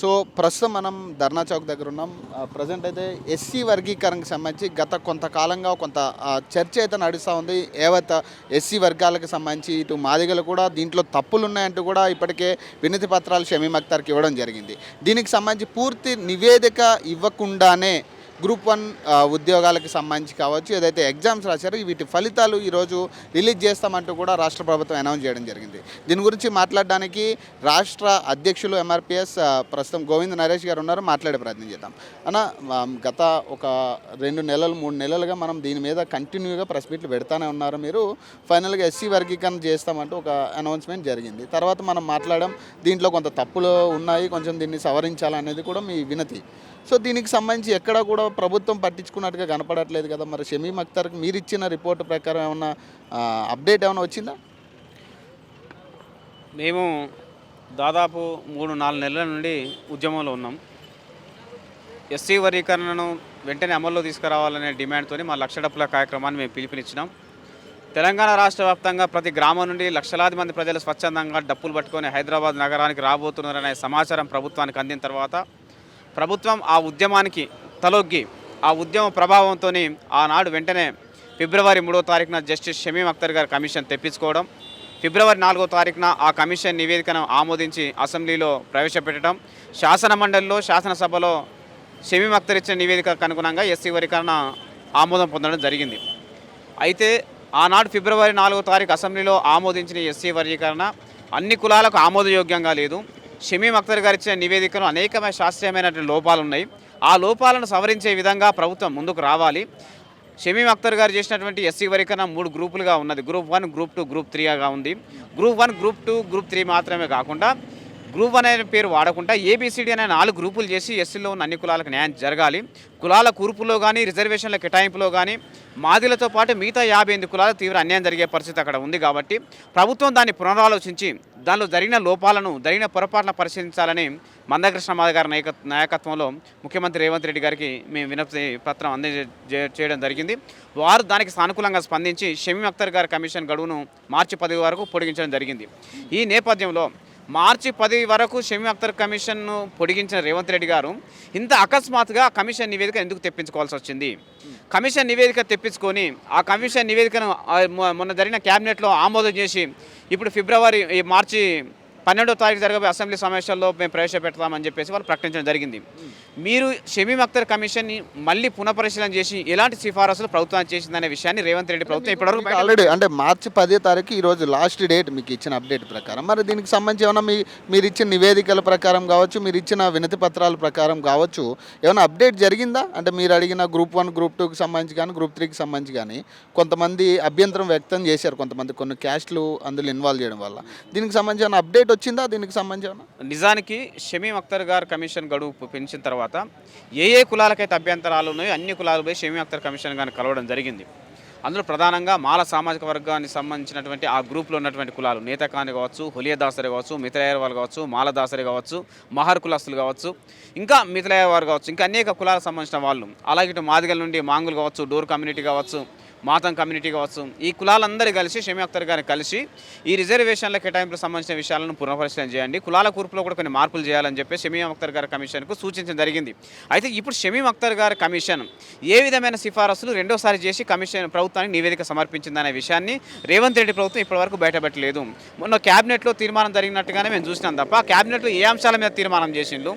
So ప్రస్తుతం మనం ధర్నా చౌక్ దగ్గర ఉన్నాం. ప్రజెంట్ అయితే ఎస్సీ వర్గీకరణకు సంబంధించి గత కొంతకాలంగా కొంత చర్చ అయితే నడుస్తూ ఉంది. ఏవత ఎస్సీ వర్గాలకు సంబంధించి ఇటు మాదిగలు కూడా దీంట్లో తప్పులు ఉన్నాయంటూ కూడా ఇప్పటికే వినతి పత్రాలు షమీమ్ అఖ్తర్కి ఇవ్వడం జరిగింది. దీనికి సంబంధించి పూర్తి నివేదిక ఇవ్వకుండానే గ్రూప్ వన్ ఉద్యోగాలకు సంబంధించి కావచ్చు ఏదైతే ఎగ్జామ్స్ రాశారో వీటి ఫలితాలు ఈరోజు రిలీజ్ చేస్తామంటూ కూడా రాష్ట్ర ప్రభుత్వం అనౌన్స్ చేయడం జరిగింది. దీని గురించి మాట్లాడడానికి రాష్ట్ర అధ్యక్షులు ఎంఆర్పిఎస్ ప్రస్తుతం గోవింద్ నరేష్ గారు ఉన్నారు. మాట్లాడే ప్రయత్నం చేద్దాం. అన్న గత ఒక రెండు నెలలు మూడు నెలలుగా మనం దీని మీద కంటిన్యూగా ప్రెస్ మీట్లు పెడతానే ఉన్నారు మీరు. ఫైనల్గా ఎస్సీ వర్గీకరణ చేస్తామంటూ ఒక అనౌన్స్మెంట్ జరిగింది. తర్వాత మనం మాట్లాడడం దీంట్లో కొంత తప్పులు ఉన్నాయి కొంచెం దీన్ని సవరించాలనేది కూడా మీ వినతి. సో దీనికి సంబంధించి ఎక్కడ కూడా ప్రభుత్వం పట్టించుకున్నట్టుగా కనపడట్లేదు కదా. మరి షమీమ్ అఖ్తర్కి మీరు ఇచ్చిన రిపోర్ట్ ప్రకారం ఏమన్నా అప్డేట్ ఏమైనా వచ్చిందా? మేము దాదాపు మూడు నాలుగు నెలల నుండి ఉద్యమంలో ఉన్నాం. ఎస్సీ వర్గీకరణను వెంటనే అమల్లో తీసుకురావాలనే డిమాండ్తో మా లక్ష డప్పుల కార్యక్రమాన్ని మేము పిలుపునిచ్చినాం. తెలంగాణ రాష్ట్ర వ్యాప్తంగా ప్రతి గ్రామం నుండి లక్షలాది మంది ప్రజలు స్వచ్ఛందంగా డప్పులు పట్టుకొని హైదరాబాద్ నగరానికి రాబోతున్నారనే సమాచారం ప్రభుత్వానికి అందిన తర్వాత ప్రభుత్వం ఆ ఉద్యమానికి తలొగ్గి ఆ ఉద్యమ ప్రభావంతో ఆనాడు వెంటనే ఫిబ్రవరి మూడో తారీఖున జస్టిస్ షమీం అఖ్తర్ గారి కమిషన్ తెప్పించుకోవడం ఫిబ్రవరి నాలుగో తారీఖున ఆ కమిషన్ నివేదికను ఆమోదించి అసెంబ్లీలో ప్రవేశపెట్టడం శాసన మండలిలో శాసనసభలో షమీం అఖ్తర్ ఇచ్చిన నివేదికకు అనుగుణంగా ఎస్సీ వర్గీకరణ ఆమోదం పొందడం జరిగింది. అయితే ఆనాడు ఫిబ్రవరి నాలుగో తారీఖు అసెంబ్లీలో ఆమోదించిన ఎస్సీ వర్గీకరణ అన్ని కులాలకు ఆమోదయోగ్యంగా లేదు. షమీం అఖ్తర్ గారు ఇచ్చిన నివేదికలో అనేకమైన శాస్త్రీయమైనటువంటి లోపాలు ఉన్నాయి. ఆ లోపాలను సవరించే విధంగా ప్రభుత్వం ముందుకు రావాలి. షమీం అఖ్తర్ గారు చేసినటువంటి ఎస్సీ వరికన మూడు గ్రూపులుగా ఉన్నది. Group one group two group త్రీగా ఉంది. Group one group two group three మాత్రమే కాకుండా గ్రూప్ అనే పేరు వాడకుండా ఏబిసిడి అనే నాలుగు గ్రూపులు చేసి ఎస్సీలో ఉన్న అన్ని కులాలకు న్యాయం జరగాలి. కులాల కూర్పులో కానీ రిజర్వేషన్ల కేటాయింపులో కానీ మాదిలతో పాటు మిగతా యాభై ఎనిమిది కులాల తీవ్ర అన్యాయం జరిగే పరిస్థితి అక్కడ ఉంది కాబట్టి ప్రభుత్వం దాన్ని పునరాలోచించి దానిలో జరిగిన లోపాలను జరిగిన పొరపాట్లను పరిశీలించాలని మందకృష్ణ మాధవ్ గారి నాయక నాయకత్వంలో ముఖ్యమంత్రి రేవంత్ రెడ్డి గారికి మేము వినతి పత్రం అందజే చేయడం జరిగింది. వారు దానికి సానుకూలంగా స్పందించి షమీం అఖ్తర్ గారి కమిషన్ గడువును మార్చి పది వరకు పొడిగించడం జరిగింది. ఈ నేపథ్యంలో మార్చి పది వరకు షమీ అఖ్తర్ కమిషన్ను పొడిగించిన రేవంత్ రెడ్డి గారు ఇంత అకస్మాత్తుగా కమిషన్ నివేదిక ఎందుకు తెప్పించుకోవాల్సి వచ్చింది? కమిషన్ నివేదిక తెప్పించుకొని ఆ కమిషన్ నివేదికను మొన్న జరిగిన క్యాబినెట్లో ఆమోదం చేసి ఇప్పుడు ఫిబ్రవరి ఈ మార్చి పన్నెండో తారీఖు జరగబోయే అసెంబ్లీ సమావేశాల్లో మేము ప్రవేశపెడతామని చెప్పేసి వాళ్ళు ప్రకటించడం జరిగింది. మీరు షమీం అఖ్తర్ కమిషన్ని మళ్ళీ పునఃపరిశీలన చేసి ఎలాంటి సిఫారసులు ప్రభుత్వం చేసిందనే విషయాన్ని రేవంత్ రెడ్డి ప్రభుత్వం ఇప్పటివరకు ఆల్రెడీ అంటే మార్చి పదో తారీఖు ఈరోజు లాస్ట్ డేట్ మీకు ఇచ్చిన అప్డేట్ ప్రకారం. మరి దీనికి సంబంధించి ఏమైనా మీ మీరు ఇచ్చిన నివేదికల ప్రకారం కావచ్చు మీరు ఇచ్చిన వినతి పత్రాల ప్రకారం కావచ్చు ఏమైనా అప్డేట్ జరిగిందా? అంటే మీరు అడిగిన గ్రూప్ వన్ గ్రూప్ టూకి సంబంధించి కానీ గ్రూప్ త్రీకి సంబంధించి కానీ కొంతమంది అభ్యంతరం వ్యక్తం చేశారు. కొంతమంది కొన్ని క్యాస్ట్లు అందులో ఇన్వాల్వ్ చేయడం వల్ల. దీనికి సంబంధించి ఏమైనా అప్డేట్ వచ్చిందా? దీనికి సంబంధించి ఏమైనా నిజానికి షమీం అఖ్తర్ గారు కమిషన్ గడువు పెంచిన తర్వాత ఏ ఏ కులాలకైతే అభ్యంతరాలు ఉన్నాయో అన్ని కులాలు షమీ అఖ్తర్ కమిషన్ గారిని కలవడం జరిగింది. అందులో ప్రధానంగా మాల సామాజిక వర్గానికి సంబంధించినటువంటి ఆ గ్రూప్లో ఉన్నటువంటి కులాలు నేతకాని కావచ్చు హులియదాసరి కావచ్చు మిథిలయ్య వాళ్ళు కావచ్చు మాలదాసరి కావచ్చు మహర్ కులస్తులు కావచ్చు ఇంకా మిథిలయ్య వారు కావచ్చు ఇంకా అనేక కులాలకు సంబంధించిన వాళ్ళు. అలాగే ఇటు మాదిగల నుండి మాంగులు కావచ్చు డోర్ కమ్యూనిటీ కావచ్చు మాతం కమ్యూనిటీ కావచ్చు ఈ కులాలందరూ కలిసి షమీ అఖ్తర్ గారిని కలిసి ఈ రిజర్వేషన్ల కేటాయింపులకు సంబంధించిన విషయాలను పునఃపరిశీలన చేయండి. కులాల కూర్పులో కూడా కొన్ని మార్పులు చేయాలని చెప్పి షమీ అఖ్తర్ గారి కమిషన్కు సూచించడం జరిగింది. అయితే ఇప్పుడు షమీ అఖ్తర్ గారి కమిషన్ ఏ విధమైన సిఫారసులు రెండోసారి చేసి కమిషన్ ప్రభుత్వానికి నివేదిక సమర్పించిందనే విషయాన్ని రేవంత్ రెడ్డి ప్రభుత్వం ఇప్పటివరకు బయటపెట్టలేదు. మొన్న క్యాబినెట్లో తీర్మానం జరిగినట్టుగానే మేము చూసినాం తప్ప క్యాబినెట్లో ఏ అంశాల మీద తీర్మానం చేసిండు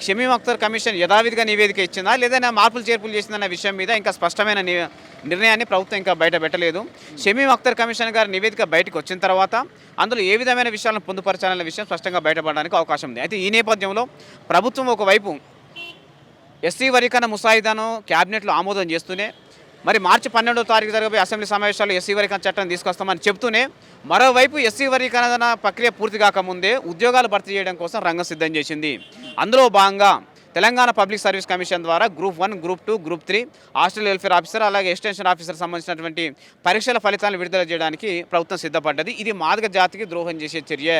షమీం అఖ్తర్ కమిషన్ యథావిధిగా నివేదిక ఇచ్చిందా? లేదా మార్పులు చేర్పులు చేసిందన్న విషయం మీద ఇంకా స్పష్టమైన ని- నిర్ణయాన్ని ప్రభుత్వం ఇంకా బయట పెట్టలేదు. షమీం అఖ్తర్ కమిషన్ గారి నివేదిక బయటకు వచ్చిన తర్వాత అందులో ఏ విధమైన విషయాలను పొందుపరచాలనే విషయం స్పష్టంగా బయటపడడానికి అవకాశం ఉంది. అయితే ఈ నేపథ్యంలో ప్రభుత్వం ఒకవైపు ఎస్సీ వర్గీకరణ ముసాయిదాను క్యాబినెట్లో ఆమోదం చేస్తూనే మరి మార్చి పన్నెండో తారీఖు జరగబోయే అసెంబ్లీ సమావేశాలు ఎస్సీ వర్గీకరణ చట్టం తీసుకొస్తామని చెప్తూనే మరోవైపు ఎస్సీ వర్గీకరణ ప్రక్రియ పూర్తి కాకముందే ఉద్యోగాలు భర్తీ చేయడం కోసం రంగం సిద్ధం చేసింది. అందులో భాగంగా తెలంగాణ పబ్లిక్ సర్వీస్ కమిషన్ ద్వారా group one group two group three hostel welfare officer అలాగే ఎక్స్టెన్షన్ ఆఫీసర్ సంబంధించినటువంటి పరీక్షల ఫలితాలను విడుదల చేయడానికి ప్రభుత్వం సిద్ధపడ్డది. ఇది మాదక జాతికి ద్రోహం చేసే చర్య.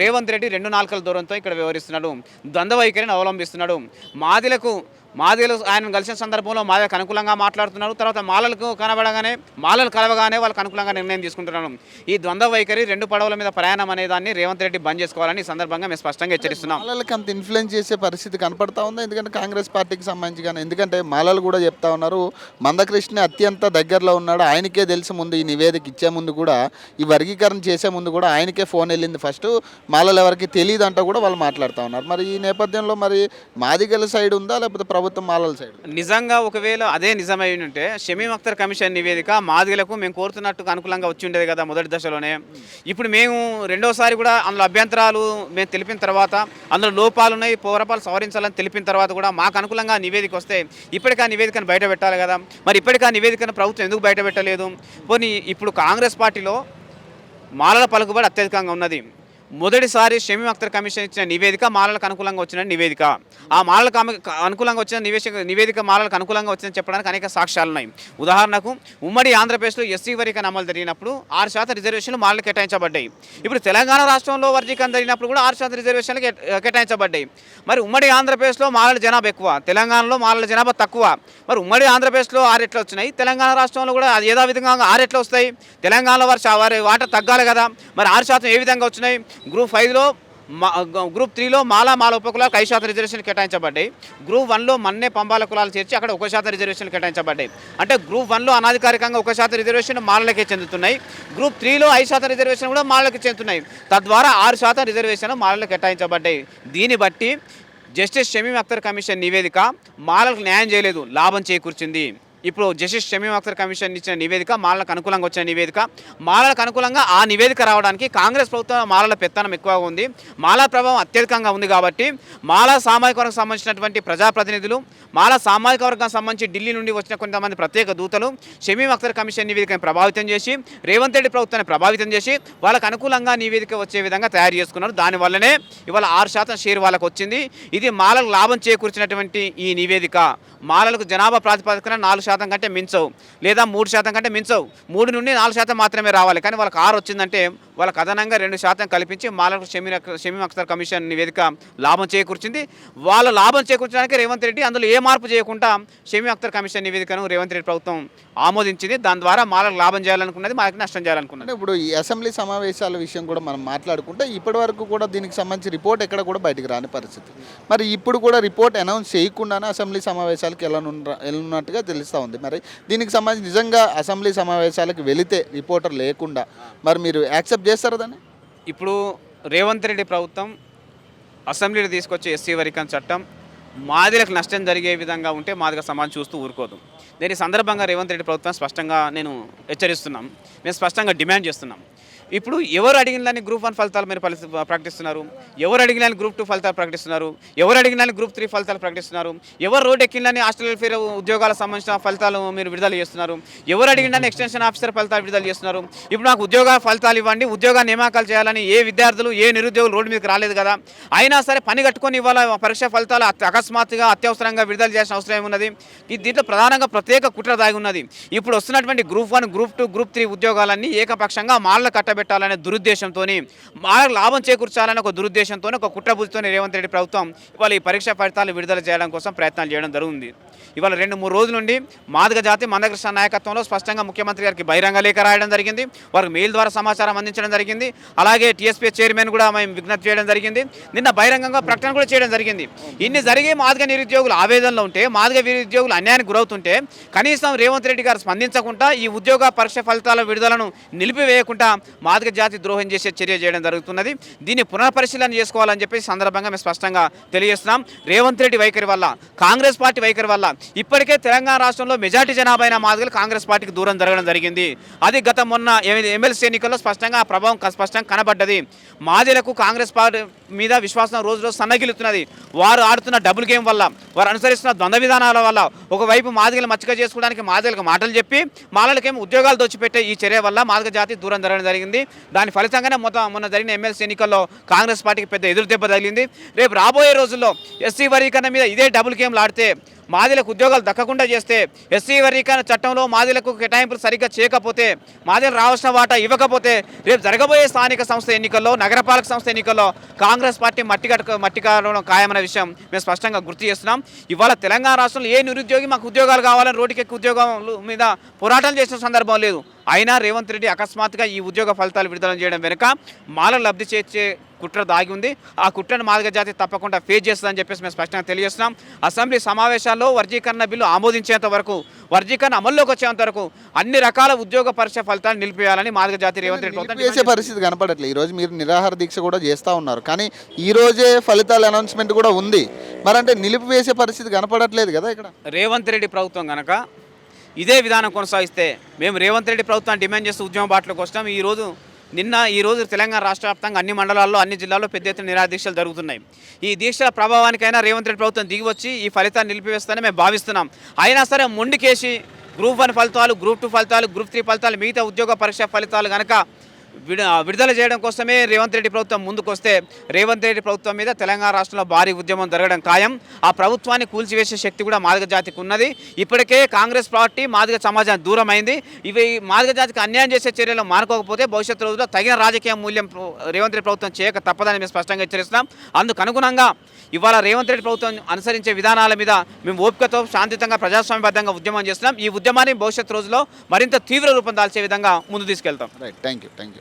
రేవంత్ రెడ్డి రెండు నాలుకల దూరంతో ఇక్కడ వ్యవహరిస్తున్నాడు ద్వంద్వ వైఖరిని అవలంబిస్తున్నాడు. మాదిలకు మాదిగలు ఆయన కలిసిన సందర్భంలో మాదిగలకు అనుకూలంగా మాట్లాడుతున్నారు. తర్వాత మాలలకు కనబడగానే మాలలు కలవగానే వాళ్ళకి అనుకూలంగా నిర్ణయం తీసుకుంటున్నాను ఈ ద్వంద్వ వైఖరి రెండు పడవల మీద ప్రయాణం అనే దాన్ని రేవంత్ రెడ్డి బంద్ చేసుకోవాలని ఈ సందర్భంగా మేము స్పష్టంగా హెచ్చరిస్తున్నాం. మాలలకు అంత ఇన్ఫ్లుయెన్స్ చేసే పరిస్థితి కనపడతా ఉంది? ఎందుకంటే కాంగ్రెస్ పార్టీకి సంబంధించి కానీ ఎందుకంటే మాలలు కూడా చెప్తా ఉన్నారు మందకృష్ణ అత్యంత దగ్గరలో ఉన్నాడు ఆయనకే తెలిసి ముందు ఈ నివేదిక ఇచ్చే ముందు కూడా ఈ వర్గీకరణ చేసే ముందు కూడా ఆయనకే ఫోన్ వెళ్ళింది. ఫస్ట్ మాలలు ఎవరికి తెలియదు అంటూ కూడా వాళ్ళు మాట్లాడుతూ ఉన్నారు. మరి ఈ నేపథ్యంలో మరి మాదిగల సైడ్ ఉందా? లేకపోతే ప్రభుత్వం మాలల సైడ్ నిజంగా ఒకవేళ అదే నిజమై ఉంటే షమీం అఖ్తర్ కమిషన్ నివేదిక మాదిగలకు మేము కోరుతున్నట్టుగా అనుకూలంగా వచ్చి ఉండేది కదా మొదటి దశలోనే. ఇప్పుడు మేము రెండోసారి కూడా అందులో అభ్యంతరాలు మేము తెలిపిన తర్వాత అందులో లోపాలు ఉన్నాయి పోరపాలు సవరించాలని తెలిపిన తర్వాత కూడా మాకు అనుకూలంగా నివేదిక వస్తే ఇప్పటికీ ఆ నివేదికను బయట పెట్టాలి కదా. మరి ఇప్పటికీ ఆ నివేదికను ప్రభుత్వం ఎందుకు బయట పెట్టలేదు? పోనీ ఇప్పుడు కాంగ్రెస్ పార్టీలో మాలల పలుకుబడి అత్యధికంగా ఉన్నది. మొదటిసారి షమీం అఖ్తర్ కమిషన్ ఇచ్చిన నివేదిక మాలలకు అనుకూలంగా వచ్చిన నివేదిక. ఆ మాలలకు అనుకూలంగా వచ్చిన నివేదిక నివేదిక మాలలకు అనుకూలంగా వచ్చిందని చెప్పడానికి అనేక సాక్ష్యాలు ఉన్నాయి. ఉదాహరణకు ఉమ్మడి ఆంధ్రప్రదేశ్లో ఎస్సీ వర్గీకరణ అమలు జరిగినప్పుడు ఆరు శాతం రిజర్వేషన్లు మాలలు కేటాయించబడ్డాయి. ఇప్పుడు తెలంగాణ రాష్ట్రంలో వర్గీకరణ జరిగినప్పుడు కూడా ఆరు శాతం రిజర్వేషన్లు కేటాయించబడ్డాయి. మరి ఉమ్మడి ఆంధ్రప్రదేశ్లో మాలల జనాభా ఎక్కువ తెలంగాణలో మాలల జనాభా తక్కువ. మరి ఉమ్మడి ఆంధ్రప్రదేశ్లో ఆరు ఎట్లా వచ్చినాయి? తెలంగాణ రాష్ట్రంలో కూడా అది ఏదో విధంగా ఆరు ఎట్లా వస్తాయి? తెలంగాణలో వారి వారి వాటా తగ్గాలి కదా. మరి ఆరు శాతం ఏ విధంగా వచ్చినాయి? గ్రూప్ ఫైవ్లో మా గ్రూప్ త్రీలో మాలా మాల ఉపకులాలకు ఐదు శాతం రిజర్వేషన్లు కేటాయించబడ్డాయి. గ్రూప్ వన్లో మన్నే పంబాల కులాలు చేర్చి అక్కడ ఒక శాతం రిజర్వేషన్లు కేటాయించబడ్డాయి. అంటే గ్రూప్ వన్లో అనాధికారికంగా ఒక శాతం రిజర్వేషన్ మాలలకే చెందుతున్నాయి. గ్రూప్ త్రీలో ఐదు శాతం రిజర్వేషన్ కూడా మాలలకి చెందుతున్నాయి. తద్వారా ఆరు శాతం రిజర్వేషన్ మాలలకు కేటాయించబడ్డాయి. దీన్ని బట్టి జస్టిస్ షమీం అఖ్తర్ కమిషన్ నివేదిక మాలలకు న్యాయం చేయలేదు లాభం చేకూర్చింది. ఇప్పుడు జస్టిస్ షమీం అఖ్తర్ కమిషన్ ఇచ్చిన నివేదిక మాలలకు అనుకూలంగా వచ్చిన నివేదిక. మాలలకు అనుకూలంగా ఆ నివేదిక రావడానికి కాంగ్రెస్ ప్రభుత్వం మాలల పెత్తనం ఎక్కువగా ఉంది. మాలా ప్రభావం అత్యధికంగా ఉంది కాబట్టి మాలా సామాజిక వర్గం సంబంధించినటువంటి ప్రజాప్రతినిధులు మాలా సామాజిక వర్గం సంబంధించి ఢిల్లీ నుండి వచ్చిన కొంతమంది ప్రత్యేక దూతలు షమీం అఖ్తర్ కమిషన్ నివేదికను ప్రభావితం చేసి రేవంత్ రెడ్డి ప్రభుత్వాన్ని ప్రభావితం చేసి వాళ్ళకు అనుకూలంగా నివేదిక వచ్చే విధంగా తయారు చేసుకున్నారు. దానివల్లనే ఇవాళ ఆరు శాతం షేర్ వాళ్ళకు వచ్చింది. ఇది మాలకు లాభం చేకూర్చినటువంటి ఈ నివేదిక. మాలలకు జనాభా ప్రాతిపదికన నాలుగు శాతం కంటే మించవు లేదా మూడు శాతం కంటే మించవు. మూడు నుండి నాలుగు శాతం మాత్రమే రావాలి. కానీ వాళ్ళకి ఆరు వచ్చిందంటే వాళ్ళకి అదనంగా రెండు శాతం కల్పించి మాలకు షమీ షమీ అఖ్తర్ కమిషన్ నివేదిక లాభం చేకూర్చింది. వాళ్ళ లాభం చేకూర్చడానికి రేవంత్ రెడ్డి అందులో ఏ మార్పు చేయకుండా షమీ అఖ్తర్ కమిషన్ నివేదికను రేవంత్ రెడ్డి ప్రభుత్వం ఆమోదించింది. దాని ద్వారా మాలకు లాభం చేయాలనుకున్నది మాకు నష్టం చేయాలనుకున్నది. ఇప్పుడు ఈ అసెంబ్లీ సమావేశాల విషయం కూడా మనం మాట్లాడుకుంటే ఇప్పటి వరకు కూడా దీనికి సంబంధించి రిపోర్ట్ ఎక్కడ కూడా బయటకు రాని పరిస్థితి. మరి ఇప్పుడు కూడా రిపోర్ట్ అనౌన్స్ చేయకుండానే అసెంబ్లీ సమావేశాలకు వెళ్ళనున్నట్టుగా తెలుస్తూ ఉంది. మరి దీనికి సంబంధించి నిజంగా అసెంబ్లీ సమావేశాలకు వెళితే రిపోర్టర్ లేకుండా మరి మీరు యాక్సెప్ట్ చేస్తారా దాన్ని? ఇప్పుడు రేవంత్ రెడ్డి ప్రభుత్వం అసెంబ్లీలో తీసుకొచ్చే ఎస్సీ వరికన్ చట్టం మాదిలకు నష్టం జరిగే విధంగా ఉంటే మాదిగ సమాజం చూస్తూ ఊరుకోదు. దీని సందర్భంగా రేవంత్ రెడ్డి ప్రభుత్వం స్పష్టంగా నేను హెచ్చరిస్తున్నాం. మేము స్పష్టంగా డిమాండ్ చేస్తున్నాం. ఇప్పుడు ఎవరు అడిగిన గ్రూప్ వన్ ఫలితాలు మీరు ఫలి ప్రకటిస్తున్నారు? ఎవరు అడిగిన గ్రూప్ టూ ఫలితాలు ప్రకటిస్తున్నారు? ఎవరు అడిగిన గ్రూప్ త్రీ ఫలితాలు ప్రకటిస్తున్నారు? ఎవరు రోడ్ ఎక్కిందని హాస్టల్ వెల్ఫేర్ ఉద్యోగాలకు సంబంధించిన ఫలితాలు మీరు విడుదల చేస్తున్నారు? ఎవరు అడిగిన ఎక్స్టెన్షన్ ఆఫీసర్ ఫలితాలు విడుదల చేస్తున్నారు? ఇప్పుడు నాకు ఉద్యోగ ఫలితాలు ఇవ్వండి. ఉద్యోగ నియామకాలు చేయాలని ఏ విద్యార్థులు ఏ నిరుద్యోగులు రోడ్డు మీదకి రాలేదు కదా. అయినా సరే పని కట్టుకొని ఇవాళ పరీక్ష ఫలితాలు అకస్మాత్తుగా అత్యవసరంగా విడుదల చేసిన అవసరం ఏమున్నది? దీంట్లో ప్రధానంగా ప్రత్యేక కుట్ర దాగి ఉన్నది. ఇప్పుడు వస్తున్నటువంటి group one group two group three ఉద్యోగాలన్నీ ఏకపక్షంగా మాలలు కూర్చోబెట్టాలనే దురుద్దేశంతో మాలకు లాభం చేకూర్చాలనే ఒక దురుద్దేశంతో ఒక కుట్రబుద్ధితో రేవంత్ రెడ్డి ప్రభుత్వం ఇవాళ ఈ పరీక్ష ఫలితాలు విడుదల చేయడం కోసం ప్రయత్నాలు చేయడం జరుగుతుంది. ఇవాళ రెండు మూడు రోజుల నుండి మాదిగ జాతి మందకృష్ణ నాయకత్వంలో స్పష్టంగా ముఖ్యమంత్రి గారికి బహిరంగ లేఖ రాయడం జరిగింది. వారికి మెయిల్ ద్వారా సమాచారం అందించడం జరిగింది. అలాగే టీఎస్పీ చైర్మన్ కూడా మేము విజ్ఞప్తి చేయడం జరిగింది. నిన్న బహిరంగంగా ప్రకటన కూడా చేయడం జరిగింది. ఇన్ని జరిగి మాదిగ నిరుద్యోగులు ఆవేదనలో ఉంటే మాదిగ నిరుద్యోగులు అన్యాయానికి గురవుతుంటే కనీసం రేవంత్ రెడ్డి గారు స్పందించకుండా ఈ ఉద్యోగ పరీక్ష ఫలితాల విడుదలను నిలిపివేయకుండా మాదిగ జాతి ద్రోహం చేసే చర్య చేయడం జరుగుతున్నది. దీన్ని పునఃపరిశీలన చేసుకోవాలని చెప్పి సందర్భంగా మేము స్పష్టంగా తెలియజేస్తున్నాం. రేవంత్ రెడ్డి వైఖరి వల్ల కాంగ్రెస్ పార్టీ వైఖరి వల్ల ఇప్పటికే తెలంగాణ రాష్ట్రంలో మెజార్టీ జనాభా అయిన మాదిగలు కాంగ్రెస్ పార్టీకి దూరం జరగడం జరిగింది. అది గత మొన్న ఎమ్మెల్సీ ఎన్నికల్లో స్పష్టంగా ఆ ప్రభావం స్పష్టంగా కనబడ్డది. మాదిలకు కాంగ్రెస్ పార్టీ మీద విశ్వాసం రోజు రోజు సన్నగిలుతున్నది వారు ఆడుతున్న డబుల్ గేమ్ వల్ల వారు అనుసరిస్తున్న ద్వంద్వ విధానాల వల్ల ఒకవైపు మాదిగలు మచ్చిక చేసుకోవడానికి మాదిగలకు మాటలు చెప్పి మాలలకేమో ఉద్యోగాలు దోచిపెట్టే ఈ చర్య వల్ల మాదిగ జాతి దూరం జరగడం జరిగింది. దాని ఫలితంగానే మొత్తం మొన్న జరిగిన ఎమ్మెల్సీ ఎన్నికల్లో కాంగ్రెస్ పార్టీకి పెద్ద ఎదురు దెబ్బ తగిలింది. రేపు రాబోయే రోజుల్లో ఎస్సీ వర్గీకరణ మీద ఇదే డబుల్ గేమ్లు ఆడితే మాదిలకు ఉద్యోగాలు దక్కకుండా చేస్తే ఎస్సీ వర్గీకరణ చట్టంలో మాదిలకు కేటాయింపులు సరిగ్గా చేయకపోతే మాదిలు రావాల్సిన వాటా ఇవ్వకపోతే రేపు జరగబోయే స్థానిక సంస్థ ఎన్నికల్లో నగరపాలక సంస్థ ఎన్నికల్లో కాంగ్రెస్ పార్టీ మట్టి కట్ట మట్టి కావడం ఖాయమన్న విషయం మేము స్పష్టంగా గుర్తు చేస్తున్నాం. ఇవాళ తెలంగాణ రాష్ట్రంలో ఏ నిరుద్యోగి మాకు ఉద్యోగాలు కావాలని రోడ్డుకెక్కి ఉద్యోగాల మీద పోరాటం చేసిన సందర్భం లేదు. అయినా రేవంత్ రెడ్డి అకస్మాత్తుగా ఈ ఉద్యోగ ఫలితాలు విడుదల చేయడం వెనుక మాల లబ్ధి చేర్చే కుట్ర దాగి ఉంది. ఆ కుట్రను మాదిగ జాతి తప్పకుండా ఫేస్ చేస్తుందని చెప్పేసి మేము స్పష్టంగా తెలియజేస్తున్నాం. అసెంబ్లీ సమావేశాల్లో వర్గీకరణ బిల్లు ఆమోదించేంత వరకు వర్గీకరణ అమల్లోకి వచ్చేంత వరకు అన్ని రకాల ఉద్యోగ పరీక్ష ఫలితాలు నిలిపేయాలని మాదిగ జాతి రేవంత్ రెడ్డి నిలిపివేసే పరిస్థితి కనపడట్లేదు. ఈరోజు మీరు నిరాహార దీక్ష కూడా చేస్తూ ఉన్నారు. కానీ ఈ రోజే ఫలితాల అనౌన్స్మెంట్ కూడా ఉంది. మరి అంటే నిలిపివేసే పరిస్థితి కనపడట్లేదు కదా ఇక్కడ? రేవంత్ రెడ్డి ప్రభుత్వం కనుక ఇదే విధానం కొనసాగిస్తే మేము రేవంత్ రెడ్డి ప్రభుత్వాన్ని డిమాండ్ చేస్తూ ఉద్యమ బాటలోకి వస్తాం. ఈరోజు నిన్న ఈరోజు తెలంగాణ రాష్ట్ర వ్యాప్తంగా అన్ని మండలాల్లో అన్ని జిల్లాల్లో పెద్ద ఎత్తున నిరాదీక్షలు జరుగుతున్నాయి. ఈ దీక్షల ప్రభావానికైనా రేవంత్ రెడ్డి ప్రభుత్వం దిగి వచ్చి ఈ ఫలితాన్ని నిలిపివేస్తానని మేము భావిస్తున్నాం. అయినా సరే మొండికేసి గ్రూప్ వన్ ఫలితాలు గ్రూప్ టూ ఫలితాలు గ్రూప్ త్రీ ఫలితాలు మిగతా ఉద్యోగ పరీక్ష ఫలితాలు కనుక విడుదల చేయడం కోసమే రేవంత్ రెడ్డి ప్రభుత్వం ముందుకొస్తే రేవంత్ రెడ్డి ప్రభుత్వం మీద తెలంగాణ రాష్ట్రంలో భారీ ఉద్యమం జరగడం ఖాయం. ఆ ప్రభుత్వాన్ని కూల్చివేసే శక్తి కూడా మాదిగ జాతికి ఉన్నది. ఇప్పటికే కాంగ్రెస్ పార్టీ మాదిగ సమాజం దూరమైంది. ఇవి మాదిగ జాతికి అన్యాయం చేసే చర్యలు మానుకోకపోతే భవిష్యత్తు రోజుల్లో తగిన రాజకీయ మూల్యం రేవంత్ రెడ్డి ప్రభుత్వం చేయక తప్పదని మేము స్పష్టంగా హెచ్చరిస్తున్నాం. అందుకు అనుగుణంగా ఇవాళ రేవంత్ రెడ్డి ప్రభుత్వం అనుసరించే విధానాల మీద మేము ఓపికతో శాంతియుతంగా ప్రజాస్వామ్యబద్ధంగా ఉద్యమం చేస్తున్నాం. ఈ ఉద్యమాన్ని భవిష్యత్ రోజుల్లో మరింత తీవ్ర రూపం దాల్చే విధంగా ముందు తీసుకెళ్తాం. Right thank you thank you